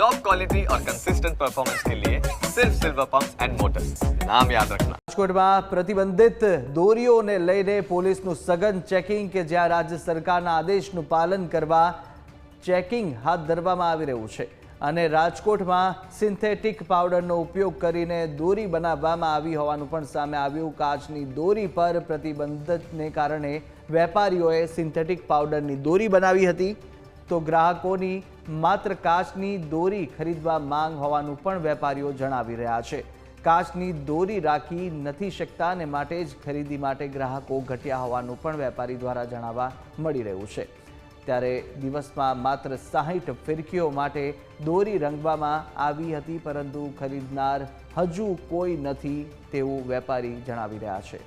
Top quality और consistent performance के लिए सिर्फ सिल्वर पंप एंड मोटर्स नाम याद रखना રાજકોટમાં પ્રતિબંધિત દોરીઓને લઈને પોલીસનું સઘન ચેકિંગ કે જ્યાં રાજ્ય સરકારના આદેશનું પાલન કરવા ચેકિંગ હાથ ધરવામાં આવી રહ્યું છે અને રાજકોટમાં સિન્થેટિક પાવડરનો ઉપયોગ કરીને દોરી બનાવવામાં આવી હોવાનું પણ સામે આવ્યું કાચની દોરી પર પ્રતિબંધને કારણે વેપારીઓએ સિન્થેટિક પાવડરની દોરી બનાવી હતી તો ગ્રાહકોની માત્ર કાચની દોરી ખરીદવા માંગ હોવાનું પણ વેપારીઓ જણાવી રહ્યા છે. કાચની દોરી રાખી નથી શકતા અને માટે જ ખરીદી માટે ગ્રાહકો ઘટ્યા હોવાનું પણ વેપારી દ્વારા જણાવવા મળી રહ્યું છે. ત્યારે દિવસમાં માત્ર સાહીઠ ફિરકીઓ માટે દોરી રંગવામાં આવી હતી પરંતુ ખરીદનાર હજુ કોઈ નથી તેવું વેપારી જણાવી રહ્યા છે.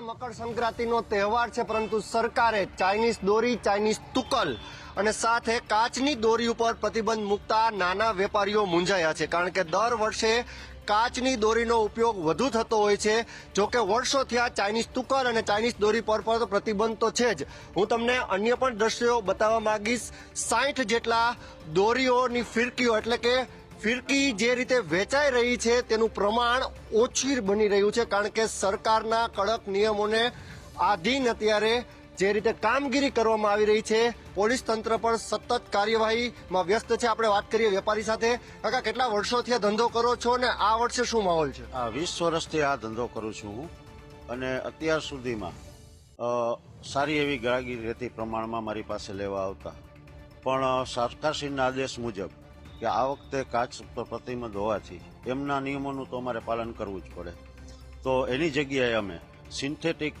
કાલે મકર સંક્રાંતિનો તહેવાર છે, પરંતુ સરકારે ચાઇનીઝ દોરી, ચાઇનીઝ તુકલ અને સાથે કાચની દોરી ઉપર પ્રતિબંધ મૂકતા નાના વેપારીઓ મૂંઝાયા છે. કારણ કે દર વર્ષે કાચની દોરીનો ઉપયોગ વધુ થતો હોય છે. જો કે વર્ષોથી આ ચાઇનીઝ તુકલ અને ચાઇનીઝ દોરી પર પણ પ્રતિબંધ તો છે જ. હું તમને અન્ય પણ દ્રશ્યો બતાવવા માંગીશ. સાઠ જેટલા દોરીઓની ફિરકીઓ એટલે કે ફિરકી જે રીતે વેચાઈ રહી છે તેનું પ્રમાણ ઓછી બની રહ્યું છે, કારણ કે સરકારના કડક નિયમોને આધીન અત્યારે જે રીતે કામગીરી કરવામાં આવી રહી છે, પોલીસ તંત્ર પણ સતત કાર્યવાહીમાં વ્યસ્ત છે. આપણે વાત કરીએ વેપારી સાથે. કાકા, કેટલા વર્ષોથી આ ધંધો કરો છો અને આ વર્ષે શું માહોલ છે? આ વીસ વર્ષથી આ ધંધો કરું છું હું. અને અત્યાર સુધીમાં સારી એવી ગાળાગીરી રહેતી પ્રમાણમાં મારી પાસે લેવા આવતા. પણ સરકારશ્રીના આદેશ મુજબ કે આ વખતે કાચ પર પ્રતિબંધ હોવાથી એમના નિયમોનું તો અમારે પાલન કરવું જ પડે. તો એની જગ્યાએ અમે સિન્થેટિક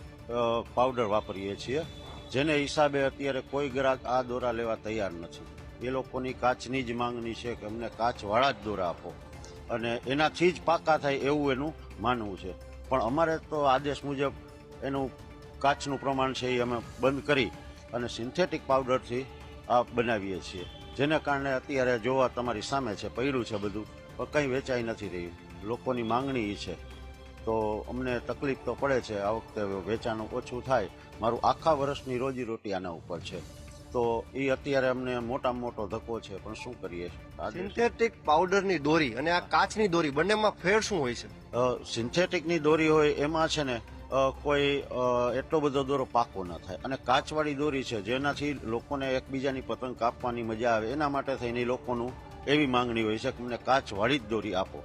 પાવડર વાપરીએ છીએ, જેને હિસાબે અત્યારે કોઈ ગ્રાહક આ દોરા લેવા તૈયાર નથી. એ લોકોની કાચની જ માંગણી છે કે અમને કાચવાળા જ દોરા આપો. અને એનાથી જ પાકા થાય એવું એનું માનવું છે. પણ અમારે તો આદેશ મુજબ એનું કાચનું પ્રમાણ છે એ અમે બંધ કરી અને સિન્થેટિક પાવડરથી આ બનાવીએ છીએ. જેને કારણે અત્યારે જોવા તમારી સામે છે પડ્યું છે બધું પણ કંઈ વેચાઈ નથી રહ્યું. લોકોની માંગણી એ છે. તો અમને તકલીફ તો પડે છે આ વખતે વેચાણ ઓછું થાય. મારું આખા વર્ષની રોજીરોટી આના ઉપર છે. તો એ અત્યારે અમને મોટામાં મોટો ધક્કો છે પણ શું કરીએ? સિન્થેટિક પાવડરની દોરી અને આ કાચની દોરી બંનેમાં ફેર શું હોય છે? સિન્થેટિકની દોરી હોય એમાં છે ને કોઈ એટલો બધો દોરો પાકો ન થાય. અને કાચવાળી દોરી છે, જેનાથી લોકોને એકબીજાની પતંગ કાપવાની મજા આવે, એના માટે થઈને લોકોનું એવી માંગણી હોય છે કે અમને કાચવાળી જ દોરી આપો.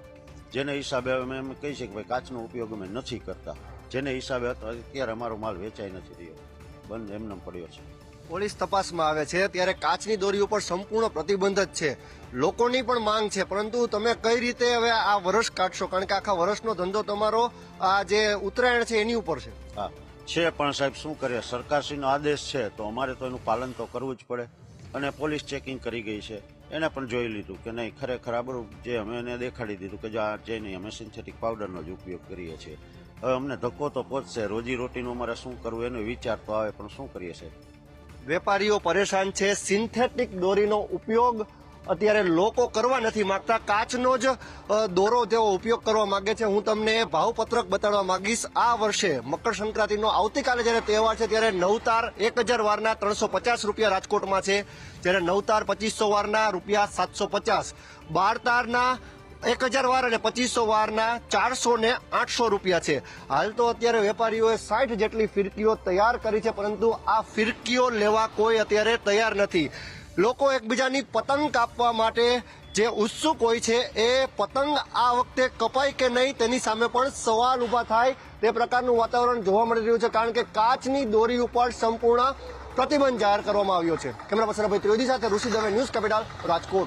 જેને હિસાબે અમે એમ કહી શકીએ કે ભાઈ, કાચનો ઉપયોગ અમે નથી કરતા. જેને હિસાબે અત્યારે અમારો માલ વેચાઈ નથી રહ્યો. બંધ એમને પડ્યો છે. પોલીસ તપાસમાં આવે છે ત્યારે કાચની દોરી ઉપર સંપૂર્ણ પ્રતિબંધ જ છે. લોકોની પણ માંગ છે, પરંતુ તમે કઈ રીતે હવે આ વર્ષ કાઢશો? કારણ કે આખા વર્ષનો ધંધો તમારો, આ જે ઉત્તરાયણ છે એની ઉપર છે. હા, છે પણ સાહેબ, શું કરીએ? સરકારશ્રીનો આદેશ છે, તો અમારે તો એનું પાલન તો કરવું જ પડે. અને પોલીસ ચેકિંગ કરી ગઈ છે. એને પણ જોઈ લીધું કે નહીં, ખરેખર આ જે અમે એને દેખાડી દીધું કે જો આ જે નહીં અમે સિન્થેટિક પાવડરનો જ ઉપયોગ કરીએ છીએ. હવે અમને ધક્કો તો પહોંચશે રોજી રોટીનું અમારે શું કરવું એનો વિચાર તો આવે, પણ શું કરીએ છીએ વેપારીઓ પરેશાન છે. સિન્થેટિક દોરીનો ઉપયોગ અત્યારે લોકો કરવા નથી માંગતા. કાચનો જ દોરો તેઓ ઉપયોગ કરવા માંગે છે. હું તમને ભાવપત્રક બતાડવા માંગીશ. આ વર્ષે મકર સંક્રાંતિનો આવતીકાલે જ્યારે તહેવાર છે ત્યારે નવતાર એક હજાર વારના ત્રણસો પચાસ રૂપિયા રાજકોટમાં છે. જ્યારે નવતાર પચીસો વારના રૂપિયા સાતસો પચાસ. બાર એક હજાર વાર અને પચીસો વારના ચારસો ને આઠસો રૂપિયા છે. હાલ તો અત્યારે વેપારીઓએ સાઠ જેટલી ફિરકીઓ તૈયાર કરી છે, પરંતુ આ ફિરકીઓ લેવા કોઈ અત્યારે તૈયાર નથી. લોકો એકબીજાની પતંગ કાપવા માટે જે ઉત્સુક હોય છે, એ પતંગ આ વખતે કપાય કે નહીં તેની સામે પણ સવાલ ઊભા થાય. તે પ્રકારનું વાતાવરણ જોવા મળી રહ્યું છે, કારણ કે કાચની દોરી ઉપર સંપૂર્ણ પ્રતિબંધ જાહેર કરવામાં આવ્યો છે. કેમેરા પર્સન ભાઈ ત્રિવેદી સાથે ઋષિ દવે ન્યૂઝ કેપિટલ રાજકોટ.